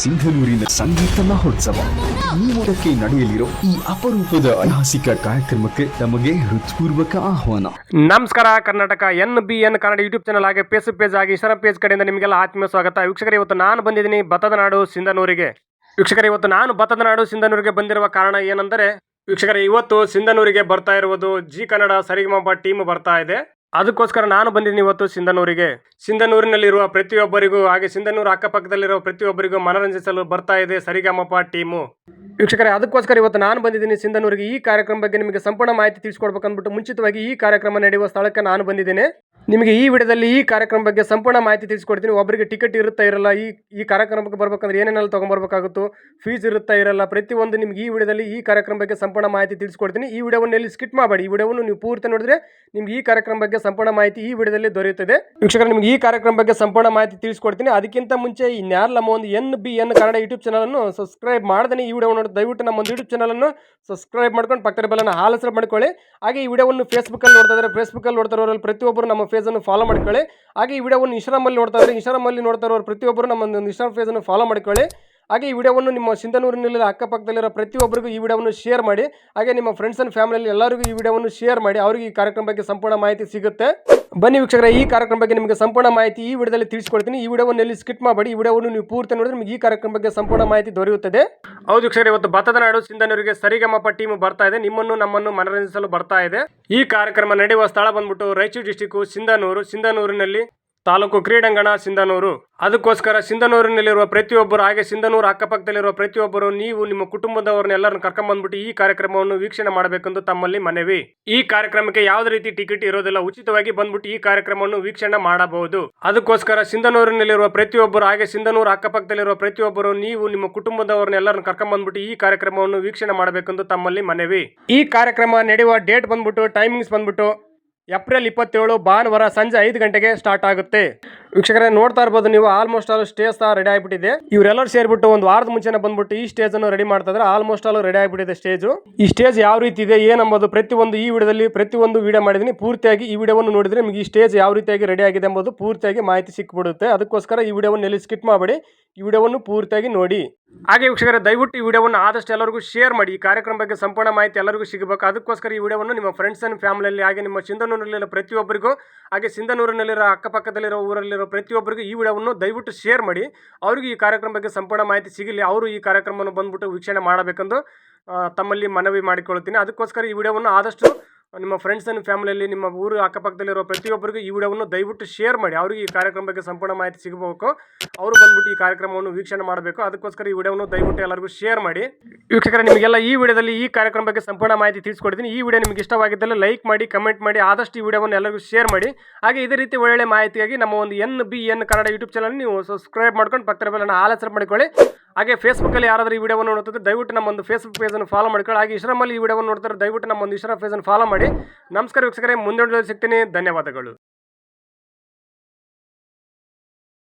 ಸಿಂಧನೂರಿನ ಸಂಗೀತ ಮಹೋತ್ಸವ. ಈ ನಡೆಯಲಿರೋ ಈ ಅಪರೂಪದ ಐತಿಹಾಸಿಕ ಕಾರ್ಯಕ್ರಮಕ್ಕೆ ತಮಗೆ ಹೃತ್ಪೂರ್ವಕ ಆಹ್ವಾನ. ನಮಸ್ಕಾರ, Karnataka N B N Kannada YouTube channel ಆಗಿ ಪೇಸ್ ಪೇಜ್ ಆಗಿ ಇನ್ಸ್ಟಾಗ್ರಾಮ್ ಪೇಜ್ ಕಡೆಯಿಂದ ನಿಮಗೆಲ್ಲ ಆತ್ಮೀಯ ಸ್ವಾಗತ. ವೀಕ್ಷಕರೇ, ಇವತ್ತು ನಾನು ಬಂದಿದ್ದೀನಿ ಭತ್ತದ ನಾಡು ಸಿಂಧನೂರಿಗೆ. ವೀಕ್ಷಕರೇ, ಇವತ್ತು ನಾನು ಭತ್ತದ ನಾಡು ಸಿಂಧನೂರಿಗೆ ಬಂದಿರುವ ಕಾರಣ ಏನೆಂದರೆ, ವೀಕ್ಷಕರೇ, ಇವತ್ತು ಸಿಂಧನೂರಿಗೆ ಬರ್ತಾ ಇರುವುದು ಜಿ ಕನ್ನಡ ಸರಿಗಮಪ ಟೀಮ್ ಬರ್ತಾ ಇದೆ. ಅದಕ್ಕೋಸ್ಕರ ನಾನು ಬಂದಿದ್ದೀನಿ ಇವತ್ತು ಸಿಂಧನೂರಿಗೆ. ಸಿಂಧನೂರಿನಲ್ಲಿರುವ ಪ್ರತಿಯೊಬ್ಬರಿಗೂ ಹಾಗೆ ಸಿಂಧನೂರು ಅಕ್ಕಪಕ್ಕದಲ್ಲಿರುವ ಪ್ರತಿಯೊಬ್ಬರಿಗೂ ಮನರಂಜಿಸಲು ಬರ್ತಾ ಇದೆ ಸರಿಗಮಪ ಟೀಮು. ವೀಕ್ಷಕರೇ, ಅದಕ್ಕೋಸ್ಕರ ಇವತ್ತು ನಾನು ಬಂದಿದ್ದೀನಿ ಸಿಂಧನೂರಿಗೆ. ಈ ಕಾರ್ಯಕ್ರಮ ಬಗ್ಗೆ ನಿಮಗೆ ಸಂಪೂರ್ಣ ಮಾಹಿತಿ ತಿಳಿಸ್ಕೊಡ್ಬೇಕಂದ್ಬಿಟ್ಟು ಮುಂಚಿತವಾಗಿ ಈ ಕಾರ್ಯಕ್ರಮ ನಡೆಯುವ ಸ್ಥಳಕ್ಕೆ ನಾನು ಬಂದಿದ್ದೇನೆ. ನಿಮಗೆ ಈ ವಿಡಿಯೋದಲ್ಲಿ ಈ ಕಾರ್ಯಕ್ರಮ ಬಗ್ಗೆ ಸಂಪೂರ್ಣ ಮಾಹಿತಿ ತಿಳಿಸ್ಕೊಡ್ತೀನಿ. ಒಬ್ಬರಿಗೆ ಟಿಕೆಟ್ ಇರುತ್ತಾ ಇರಲ್ಲ, ಈ ಈ ಕಾರ್ಯಕ್ರಮಕ್ಕೆ ಬರಬೇಕಂದ್ರೆ ಏನೇನೆಲ್ಲ ತೊಗೊಂಬರ್ಬೇಕಾಗುತ್ತೋ ಫೀಸ್ ಇರುತ್ತಾ ಇರಲ್ಲ, ಪ್ರತಿಯೊಂದು ನಿಮ್ಗೆ ಈ ವಿಡಿಯೋದಲ್ಲಿ ಈ ಕಾರ್ಯಕ್ರಮ ಬಗ್ಗೆ ಸಂಪೂರ್ಣ ಮಾಹಿತಿ ತಿಳಿಸ್ಕೊಡ್ತೀನಿ. ಈ ವಿಡಿಯೋವನ್ನು ಎಲ್ಲಿ ಸ್ಕಿಟ್ ಮಾಡಬೇಡಿ, ಈ ವಿಡಿಯೋವನ್ನು ನೀವು ಪೂರ್ತಿ ನೋಡಿದ್ರೆ ನಿಮ್ಗೆ ಈ ಕಾರ್ಯಕ್ರಮ ಬಗ್ಗೆ ಸಂಪೂರ್ಣ ಮಾಹಿತಿ ಈ ವಿಡಿಯೋದಲ್ಲಿ ದೊರೆಯುತ್ತದೆ. ವೀಕ್ಷಕರು, ನಿಮ್ಗೆ ಈ ಕಾರ್ಯಕ್ರಮ ಬಗ್ಗೆ ಸಂಪೂರ್ಣ ಮಾಹಿತಿ ತಿಳಿಸ್ಕೊಡ್ತೀನಿ. ಅದಕ್ಕಿಂತ ಮುಂಚೆ ಇನ್ಯಾರು ನಮ್ಮ ಒಂದು N B N Kannada YouTube ಚಾನಲನ್ನು ಸಬ್ಸ್ಕ್ರೈಬ್ ಮಾಡದೇ ಈ ವಿಡಿಯೋ ನೋಡಿ ದಯವಿಟ್ಟು ನಮ್ಮ ಒಂದು ಯೂಟ್ಯೂಬ್ ಚಾನಲನ್ನು ಸಬ್ಸ್ಕ್ರೈಬ್ ಮಾಡ್ಕೊಂಡು ಪಕ್ಕದ ಬೆಲ್ಲನ್ನು ಹಾಲ್ ಹೆಸರು ಮಾಡ್ಕೊಳ್ಳಿ. ಹಾಗೆ ಈ ವಿಡಿಯೋವನ್ನು ಫೇಸ್ಬುಕ್ಕಲ್ಲಿ ನೋಡ್ತಾ ಇದ್ದಾರೆ ಫೇಸ್ಬುಕ್ಕಲ್ಲಿ ನೋಡ್ತಾ ಇರೋರಲ್ಲಿ ಪ್ರತಿಯೊಬ್ಬರು ನಮ್ಮ ಫೇಸನ್ನು ಫಾಲೋ ಮಾಡ್ಕೊಳ್ಳಿ. ಹಾಗೆ ಈ ವಿಡಿಯೋವನ್ನು ಇನ್ಸ್ಟಾಗ್ರಾಮಲ್ಲಿ ನೋಡ್ತಾ ಇದ್ದಾರೆ ಇನ್ಸ್ಟಾಗ್ರಾಮಲ್ಲಿ ನೋಡ್ತಾ ಇರೋರು ಪ್ರತಿಯೊಬ್ಬರು ನಮ್ಮ ಒಂದು ಇನ್ಸ್ಟಾಗ್ರಾಮ್ ಫೇಸನ್ನು ಫಾಲೋ ಮಾಡ್ಕೊಳ್ಳಿ. ಹಾಗೆ ಈ ವಿಡಿಯೋವನ್ನು ನಿಮ್ಮ ಸಿಂಧನೂರಿನಲ್ಲಿ ಅಕ್ಕಪಕ್ಕದಲ್ಲಿರೋ ಪ್ರತಿಯೊಬ್ಬರಿಗೂ ಈ ವಿಡಿಯೋವನ್ನು ಶೇರ್ ಮಾಡಿ, ಹಾಗೆ ನಿಮ್ಮ ಫ್ರೆಂಡ್ಸ್ ಆ್ಯಂಡ್ ಫ್ಯಾಮಿಲಿಯಲ್ಲಿ ಎಲ್ಲರಿಗೂ ಈ ವಿಡಿಯೋವನ್ನು ಶೇರ್ ಮಾಡಿ, ಅವರಿಗೆ ಈ ಕಾರ್ಯಕ್ರಮ ಬಗ್ಗೆ ಸಂಪೂರ್ಣ ಮಾಹಿತಿ ಸಿಗುತ್ತೆ. ಬನ್ನಿ ವೀಕ್ಷಕರ, ಈ ಕಾರ್ಯಕ್ರಮ ಬಗ್ಗೆ ನಿಮಗೆ ಸಂಪೂರ್ಣ ಮಾಹಿತಿ ಈ ವಿಡಿಯೋದಲ್ಲಿ ತಿಳಿಸ್ಕೊಡ್ತೀನಿ. ಈ ವಿಡಿಯೋವನ್ನು ಎಲ್ಲಿ ಸ್ಕಿಟ್ ಮಾಡಿ ಈ ವಿಡಿಯೋವನ್ನು ನೀವು ಪೂರ್ತಿ ನೋಡಿದ್ರೆ ನಿಮಗೆ ಈ ಕಾರ್ಯಕ್ರಮ ಬಗ್ಗೆ ಸಂಪೂರ್ಣ ಮಾಹಿತಿ ದೊರೆಯುತ್ತದೆ. ಹೌದು ವೀಕ್ಷಕರ, ಇವತ್ತು ಭತ್ತದ ನಾಡು ಸಿಂಧನೂರಿಗೆ ಸರಿಗಮಪ ಟೀಮ್ ಬರ್ತಾ ಇದೆ. ನಿಮ್ಮನ್ನು ನಮ್ಮನ್ನು ಮನರಂಜಿಸಲು ಬರ್ತಾ ಇದೆ. ಈ ಕಾರ್ಯಕ್ರಮ ನಡೆಯುವ ಸ್ಥಳ ಬಂದ್ಬಿಟ್ಟು ರಾಯಚೂರು ಡಿಸ್ಟಿಕ್ ಸಿಂಧನೂರು. ಸಿಂಧನೂರಿನಲ್ಲಿ ತಾಲೂಕು ಕ್ರೀಡಾಂಗಣ ಸಿಂಧನೂರು. ಅದಕ್ಕೋಸ್ಕರ ಸಿಂಧನೂರಿನಲ್ಲಿರುವ ಪ್ರತಿಯೊಬ್ಬರು ಹಾಗೆ ಸಿಂಧನೂರು ಅಕ್ಕಪಕ್ಕದಲ್ಲಿರುವ ಪ್ರತಿಯೊಬ್ಬರು ನೀವು ನಿಮ್ಮ ಕುಟುಂಬದವರನ್ನೆಲ್ಲರನ್ನು ಎಲ್ಲರನ್ನು ಕರ್ಕೊಂಡ್ಬಂದ್ಬಿಟ್ಟು ಈ ಕಾರ್ಯಕ್ರಮವನ್ನು ವೀಕ್ಷಣೆ ಮಾಡಬೇಕೆಂದು ತಮ್ಮಲ್ಲಿ ಮನವಿ. ಈ ಕಾರ್ಯಕ್ರಮಕ್ಕೆ ಯಾವುದೇ ರೀತಿ ಟಿಕೆಟ್ ಇರೋದಿಲ್ಲ. ಉಚಿತವಾಗಿ ಬಂದ್ಬಿಟ್ಟು ಈ ಕಾರ್ಯಕ್ರಮವನ್ನು ವೀಕ್ಷಣೆ ಮಾಡಬಹುದು. ಅದಕ್ಕೋಸ್ಕರ ಸಿಂಧನೂರಿನಲ್ಲಿರುವ ಪ್ರತಿಯೊಬ್ಬರು ಹಾಗೆ ಸಿಂಧನೂರು ಅಕ್ಕಪಕ್ಕದಲ್ಲಿರುವ ಪ್ರತಿಯೊಬ್ಬರು ನೀವು ನಿಮ್ಮ ಕುಟುಂಬದವರನ್ನೆಲ್ಲರನ್ನು ಎಲ್ಲರನ್ನು ಕರ್ಕೊಂಡ್ಬಂದ್ಬಿಟ್ಟು ಈ ಕಾರ್ಯಕ್ರಮವನ್ನು ವೀಕ್ಷಣೆ ಮಾಡಬೇಕೆಂದು ತಮ್ಮಲ್ಲಿ ಮನವಿ. ಈ ಕಾರ್ಯಕ್ರಮ ನಡೆಯುವ ಡೇಟ್ ಬಂದ್ಬಿಟ್ಟು ಟೈಮಿಂಗ್ಸ್ ಬಂದ್ಬಿಟ್ಟು ಏಪ್ರಿಲ್ ಇಪ್ಪತ್ತೇಳು ಭಾನುವಾರ ಸಂಜೆ ಐದು ಗಂಟೆಗೆ ಸ್ಟಾರ್ಟ್ ಆಗುತ್ತೆ. ವೀಕ್ಷಕರೇ ನೋಡ್ತಾ ಇರ್ಬೋದು ನೀವು ಆಲ್ಮೋಸ್ಟ್ ಆಲ್ ಸ್ಟೇಜ್ ಸಹ ರೆಡಿ ಆಗಿಬಿಟ್ಟಿದೆ. ಇವರೆಲ್ಲರೂ ಸೇರಿಬಿಟ್ಟು ಒಂದು ವಾರದ ಮುಂಚೆನೆ ಬಂದ್ಬಿಟ್ಟು ಈ ಸ್ಟೇಜ್ ಅನ್ನು ರೆಡಿ ಮಾಡ್ತಾ ಇದ್ರೆ. ಆಲ್ಮೋಸ್ಟ್ ಆಲ್ ರೆಡಿ ಆಗಿಬಿಟ್ಟಿದೆ ಸ್ಟೇಜು ಈ ಸ್ಟೇಜ್ ಯಾವ ರೀತಿ ಇದೆ ಏನಂಬೋದು ಪ್ರತಿಯೊಂದು ಈ ವಿಡಿಯೋದಲ್ಲಿ ಪ್ರತಿಯೊಂದು ವಿಡಿಯೋ ಮಾಡಿದೀನಿ ಪೂರ್ತಿಯಾಗಿ ಈ ವಿಡಿಯೋವನ್ನು ನೋಡಿದ್ರೆ ನಿಮಗೆ ಈ ಸ್ಟೇಜ್ ಯಾವ ರೀತಿಯಾಗಿ ರೆಡಿ ಆಗಿದೆ ಎಂಬುದು ಪೂರ್ತಿಯಾಗಿ ಮಾಹಿತಿ ಸಿಕ್ಬಿಡುತ್ತೆ. ಅದಕ್ಕೋಸ್ಕರ ಈ ವಿಡಿಯೋವನ್ನು ಎಲ್ಲಿ ಸ್ಕಿಟ್ ಮಾಡಬೇಡಿ, ಈ ವಿಡಿಯೋವನ್ನು ಪೂರ್ತಿಯಾಗಿ ನೋಡಿ. ಹಾಗೆ ವೀಕ್ಷಕರೇ, ದಯವಿಟ್ಟು ಈ ವಿಡಿಯೋವನ್ನು ಆದಷ್ಟು ಎಲ್ಲರಿಗೂ ಶೇರ್ ಮಾಡಿ. ಈ ಕಾರ್ಯಕ್ರಮ ಬಗ್ಗೆ ಸಂಪೂರ್ಣ ಮಾಹಿತಿ ಎಲ್ಲರಿಗೂ ಸಿಗಬೇಕು. ಅದಕ್ಕೋಸ್ಕರ ಈ ವಿಡಿಯೋವನ್ನು ನಿಮ್ಮ ಫ್ರೆಂಡ್ಸ್ ಆ್ಯಂಡ್ ಫ್ಯಾಮಿಲಿಯಲ್ಲಿ ಹಾಗೆ ನಿಮ್ಮ ಸಿಂಧನೂರಿನಲ್ಲಿರೋ ಪ್ರತಿಯೊಬ್ಬರಿಗೂ, ಹಾಗೆ ಸಿಂಧನೂರಿನಲ್ಲಿರೋ ಅಕ್ಕಪಕ್ಕದಲ್ಲಿರೋ ಊರಲ್ಲಿರೋ ಪ್ರತಿಯೊಬ್ಬರಿಗೂ ಈ ವಿಡಿಯೋವನ್ನು ದಯವಿಟ್ಟು ಶೇರ್ ಮಾಡಿ. ಅವರಿಗೆ ಈ ಕಾರ್ಯಕ್ರಮ ಬಗ್ಗೆ ಸಂಪೂರ್ಣ ಮಾಹಿತಿ ಸಿಗಲಿ, ಅವರು ಈ ಕಾರ್ಯಕ್ರಮವನ್ನು ಬಂದ್ಬಿಟ್ಟು ವೀಕ್ಷಣೆ ಮಾಡಬೇಕೆಂದು ತಮ್ಮಲ್ಲಿ ಮನವಿ ಮಾಡಿಕೊಳ್ಳುತ್ತೀನಿ. ಅದಕ್ಕೋಸ್ಕರ ಈ ವಿಡಿಯೋವನ್ನು ಆದಷ್ಟು ನಿಮ್ಮ ಫ್ರೆಂಡ್ಸ್ ಆ್ಯಂಡ್ ಫ್ಯಾಮಿಲಿಯಲ್ಲಿ ನಿಮ್ಮ ಊರು ಅಕ್ಕಪಕ್ಕದಲ್ಲಿರೋ ಪ್ರತಿಯೊಬ್ಬರಿಗೂ ಈ ವಿಡಿಯೋವನ್ನು ದಯವಿಟ್ಟು ಶೇರ್ ಮಾಡಿ. ಅವರಿಗೆ ಈ ಕಾರ್ಯಕ್ರಮ ಬಗ್ಗೆ ಸಂಪೂರ್ಣ ಮಾಹಿತಿ ಸಿಗಬೇಕು. ಅವರು ಬಂದ್ಬಿಟ್ಟು ಈ ಕಾರ್ಯಕ್ರಮವನ್ನು ವೀಕ್ಷಣೆ ಮಾಡಬೇಕು. ಅದಕ್ಕೋಸ್ಕರ ಈ ವಿಡಿಯೋವನ್ನು ದಯವಿಟ್ಟು ಎಲ್ಲರಿಗೂ ಶೇರ್ ಮಾಡಿ. ವೀಕ್ಷಕರ, ನಿಮಗೆಲ್ಲ ಈ ವಿಡಿಯೋದಲ್ಲಿ ಈ ಕಾರ್ಯಕ್ರಮ ಬಗ್ಗೆ ಸಂಪೂರ್ಣ ಮಾಹಿತಿ ತಿಳಿಸ್ಕೊಡ್ತೀನಿ. ಈ ವಿಡಿಯೋ ನಿಮಗೆ ಇಷ್ಟವಾಗಿದ್ದಲ್ಲಿ ಲೈಕ್ ಮಾಡಿ ಕಮೆಂಟ್ ಮಾಡಿ, ಆದಷ್ಟು ಈ ವಿಡಿಯೋವನ್ನು ಎಲ್ಲರಿಗೂ ಶೇರ್ ಮಾಡಿ. ಹಾಗೆ ಇದೇ ರೀತಿ ಒಳ್ಳೆ ಮಾಹಿತಿಯಾಗಿ ನಮ್ಮ ಒಂದು N B N Kannada YouTube channel ನೀವು ಸಬ್ಸ್ಕ್ರೈಬ್ ಮಾಡ್ಕೊಂಡು ಪಕ್ಕದ ಬೆಲ್ಲನ್ನು ಆಲೋಚನೆ ಮಾಡಿಕೊಳ್ಳಿ. ಹಾಗೆ ಫೇಸ್ಬುಕ್ಕಲ್ಲಿ ಯಾರಾದರೂ ಈ ವಿಡಿಯೋವನ್ನು ನೋಡ್ತಿದ್ರೆ ದಯವಿಟ್ಟು ನಮ್ಮ ಒಂದು ಫೇಸ್ಬುಕ್ ಪೇಜನ್ನು ಫಾಲೋ ಮಾಡ್ಕೊಳ್ಳಿ. ಹಾಗೆ ಇಶ್ರಮಲ್ಲಿ ಈ ವಿಡಿಯೋವನ್ನು ನೋಡ್ತಾರೆ ದಯವಿಟ್ಟು ನಮ್ಮ ಒಂದು ಇನ್ಸ್ಟಾಗ್ರಾಮ್ ಪೇಜನ್ನು ಫಾಲೋ ಮಾಡಿ. ನಮಸ್ಕಾರ ವೀಕ್ಷಕರೇ ಮುಂದೆ ಸಿಗ್ತೀನಿ. ಧನ್ಯವಾದಗಳು.